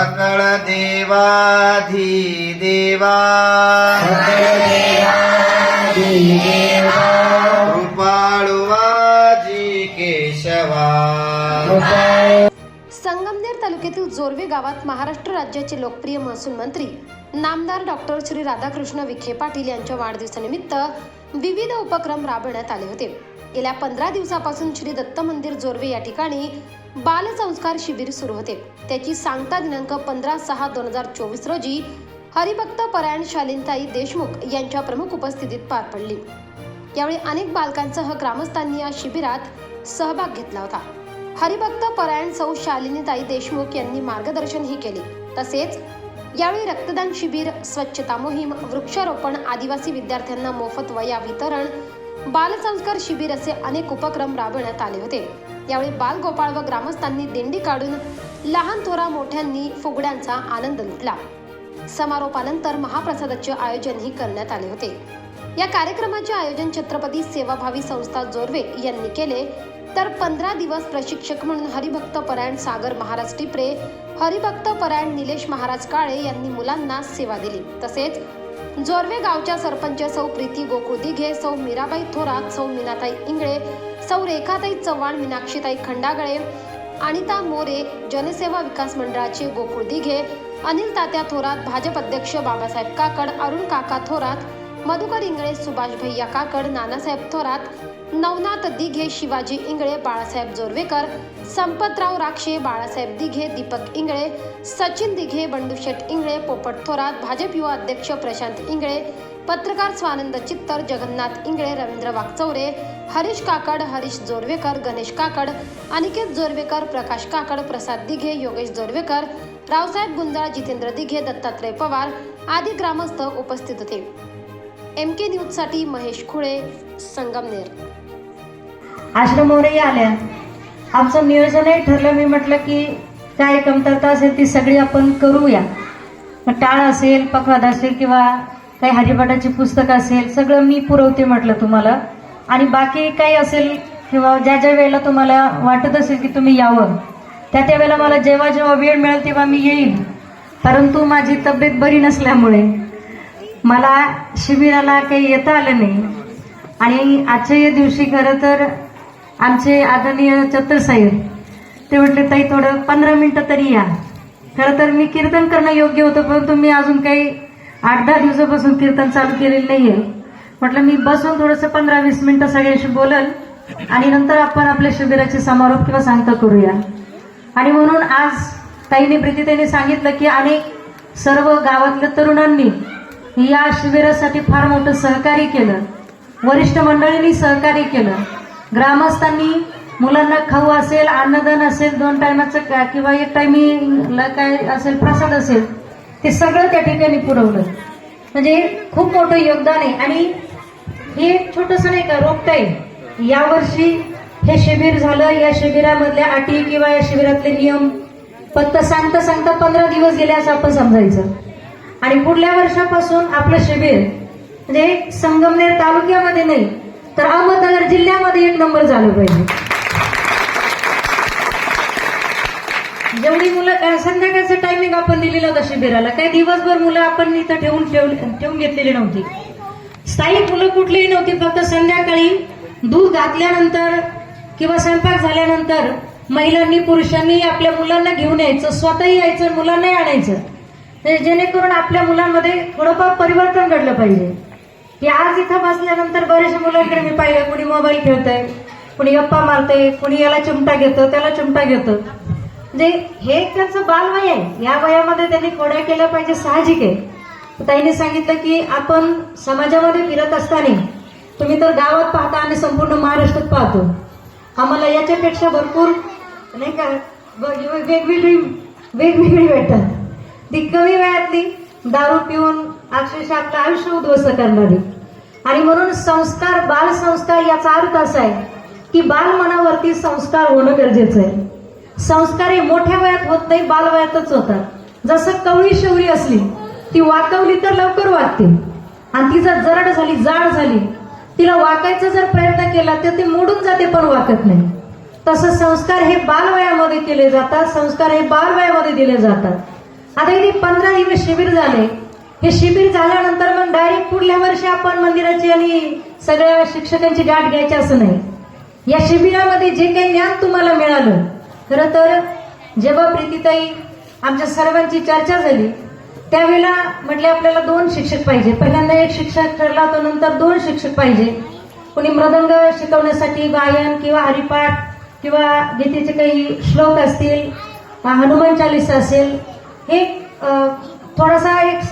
सकळ देवाधी देवा कृपाळुवाजी केशवा संगमनेर तालुक्यातील जोरवे गावात महाराष्ट्र राज्याचे लोकप्रिय महसूल मंत्री नामदार डॉक्टर श्री राधाकृष्ण विखे पाटील यांच्या वाढदिवसानिमित्त विविध उपक्रम राबवण्यात आले होते. गेल्या पंधरा दिवसापासून श्री दत्त मंदिर जोरवे या ठिकाणी बालसंस्कार शिबिर सुरू होते. त्याची सांगता दिनांक पंधरा सहा दोन हजार चोवीस रोजी हरिभक्त परायण शालीनताई देशमुख यांच्या प्रमुख उपस्थितीत पार पडली. यावेळी अनेक बालकांसह ग्रामस्थांनी या शिबिरात सहभाग घेतला होता. हरिभक्त परायण सौ शालिनीताई देशमुख यांनी मार्गदर्शनही केले. तसेच यावेळी रक्तदान शिबिर स्वच्छता मोहीम वृक्षारोपण आदिवासी विद्यार्थ्यांना मोफत वया वितरण बालसंस्कार शिबिर असे अनेक उपक्रम राबवण्यात आले होते. यावेळी बालगोपाळ व ग्रामस्थांनी दिंडी काढून लहान थोरा मोठ्यांनी फुगड्यांचा आनंद लुटला समारोपानंतर महाप्रसादाचे आयोजनही करण्यात आले होते. या कार्यक्रमाचे आयोजन छत्रपती सेवाभावी संस्था जोरवे यांनी केले. तर पंधरा दिवस प्रशिक्षक म्हणून हरिभक्त परायण सागर महाराज टिपरे हरिभक्त परायण निलेश महाराज काळे यांनी मुलांना सेवा दिली. तसेच जोरवे गावच्या सरपंच सौ प्रीती गोकुळ दिघे सौ मीराबाई थोरात सौ मीनाताई इंगळे सौ रेखाताई चव्हाण मीनाक्षीताई खंडागळे अनिता मोरे जनसेवा विकास मंडळाचे गोकुळ दिघे अनिल तात्या थोरात भाजप अध्यक्ष बाबासाहेब काकड अरुण काका थोरात मधुकर इंगळे सुभाष भैया काकड नानासाहेब थोरात नवनाथ दिघे शिवाजी इंगळे बाळासाहेब जोरवेकर संपतराव राक्षे बाळासाहेब दिघे दीपक इंगळे सचिन दिघे बंडूशेट इंगळे पोपट थोरात भाजप युवा अध्यक्ष प्रशांत इंगळे पत्रकार स्वानंद चित्तर जगन्नाथ इंगळे रवींद्र वागचौरे हरीश काकड हरीश जोरवेकर गणेश काकड अनिकेत जोरवेकर प्रकाश काकड प्रसाद दिघे योगेश जोरवेकर रावसाहेब गुंजाळ जितेंद्र दिघे दत्तात्रय पवार आदी ग्रामस्थ उपस्थित होते. एम के न्यूजसाठी महेश खुळे संगमनेर. आश्रमवरही आल्या. आमचं नियोजनही ठरलं. मी म्हटलं की काय कमतरता असेल ती सगळी आपण करूया. मग टाळ असेल पखवाद असेल किंवा काही हरिपाठाची पुस्तकं असेल सगळं मी पुरवते म्हटलं तुम्हाला. आणि बाकी काही असेल किंवा ज्या ज्या वेळेला तुम्हाला वाटत असेल की तुम्ही यावं त्या त्या वेळेला मला जेव्हा जेव्हा वेळ मिळेल तेव्हा मी येईल. परंतु माझी तब्येत बरी नसल्यामुळे मला शिबिराला काही येता आलं नाही. आणि आजच्या या दिवशी खरं तर आमचे आदरणीय चतुरसाहेब ते म्हटले ताई थोडं पंधरा मिनटं तरी या. खरं तर मी कीर्तन करणं योग्य होतं परंतु मी अजून काही आठ दहा दिवसापासून कीर्तन चालू केलेलं नाही आहे म्हटलं मी बसून थोडंसं पंधरा वीस मिनटं सगळ्यांशी बोलल आणि नंतर आपण आपल्या शिबिराचे समारोप किंवा सांगता करूया. आणि म्हणून आज ताईने प्रीतीताईने सांगितलं की अनेक सर्व गावातल्या तरुणांनी या शिबिरासाठी फार मोठं सहकार्य केलं. वरिष्ठ मंडळींनी सहकार्य केलं. ग्रामस्थांनी मुलांना खाऊ असेल अन्नदान असेल दोन टायमाचं काय किंवा एक टायमिंगला काय असेल प्रसाद असेल ते सगळं त्या ठिकाणी पुरवलं. म्हणजे खूप मोठं योगदान आहे. आणि हे छोटंसं नाही का रोपटाई यावर्षी हे शिबिर झालं. या शिबिरामधल्या अटी किंवा या शिबिरातले नियम फक्त सांगता सांगता पंधरा दिवस गेले असं आपण समजायचं. आणि पुढल्या वर्षापासून आपलं शिबिर म्हणजे संगमनेर तालुक्यामध्ये नाही तर अहमदनगर जिल्ह्यामध्ये एक नंबर झालं पाहिजे. जेवढी मुलं संध्याकाळचं टायमिंग आपण दिलेलं होतं शिबिराला काही दिवसभर मुलं आपण इथं ठेवून ठेवून ठेवून घेतलेली नव्हती. स्थायिक मुलं कुठलीही नव्हती फक्त संध्याकाळी दूध घातल्यानंतर किंवा स्वयंपाक झाल्यानंतर महिलांनी पुरुषांनी आपल्या मुलांना घेऊन यायचं स्वतःही यायचं मुलांनाही आणायचं. जेणेकरून आपल्या मुलांमध्ये थोडंफार परिवर्तन घडलं पाहिजे. की आज इथं बसल्यानंतर बऱ्याचशा मुलांकडे मी पाहिलं कुणी मोबाईल खेळतंय कुणी गप्पा मारतंय कुणी याला चिमटा घेतं त्याला चिमटा घेतं. म्हणजे हे त्यांचं बालवय आहे. या वयामध्ये त्यांनी खोड्या केल्या पाहिजे साहजिक आहे. ताईने सांगितलं की आपण समाजामध्ये फिरत असताना तुम्ही तर गावात पाहता आणि संपूर्ण महाराष्ट्रात पाहतो. आम्हाला याच्यापेक्षा भरपूर नाही का वेगवेगळी वेगवेगळी भेटतात. ती कमी वेळातली दारू पिऊन अक्षरशः आपलं आयुष्य उद्ध्वस्त करणारी. आणि म्हणून संस्कार बाल संस्कार याचा अर्थ असा आहे की बाल मनावरती संस्कार होणं गरजेचं आहे. संस्कार हे मोठ्या वयात होत नाही बाल वयातच होतात. जसं कवळी शौरी असली ती वाकवली तर लवकर वाकते आणि ती जर जरड झाली जाड झाली तिला वाकायचा जर प्रयत्न केला तर ती मोडून जाते पण वाकत नाही. तसं संस्कार हे बालवयामध्ये केले जातात संस्कार हे बालवयामध्ये दिले जातात. आता इथे पंधरा दिवस शिबिर झाले. हे शिबिर झाल्यानंतर मग डायरेक्ट पुढल्या वर्षी आपण मंदिराची आणि सगळ्या शिक्षकांची गाठ घ्यायची असं नाही. या शिबिरामध्ये जे काही ज्ञान तुम्हाला मिळालं खरं तर जेव्हा प्रीतीताई आमच्या सर्वांची चर्चा झाली त्यावेळेला म्हटले आपल्याला दोन शिक्षक पाहिजे. पहिल्यांदा एक शिक्षक ठरला तो नंतर दोन शिक्षक पाहिजे. कोणी मृदंग शिकवण्यासाठी गायन किंवा हरिपाठ किंवा गीतेचे काही श्लोक असतील हनुमान चालीसा असेल हे थोडासा एक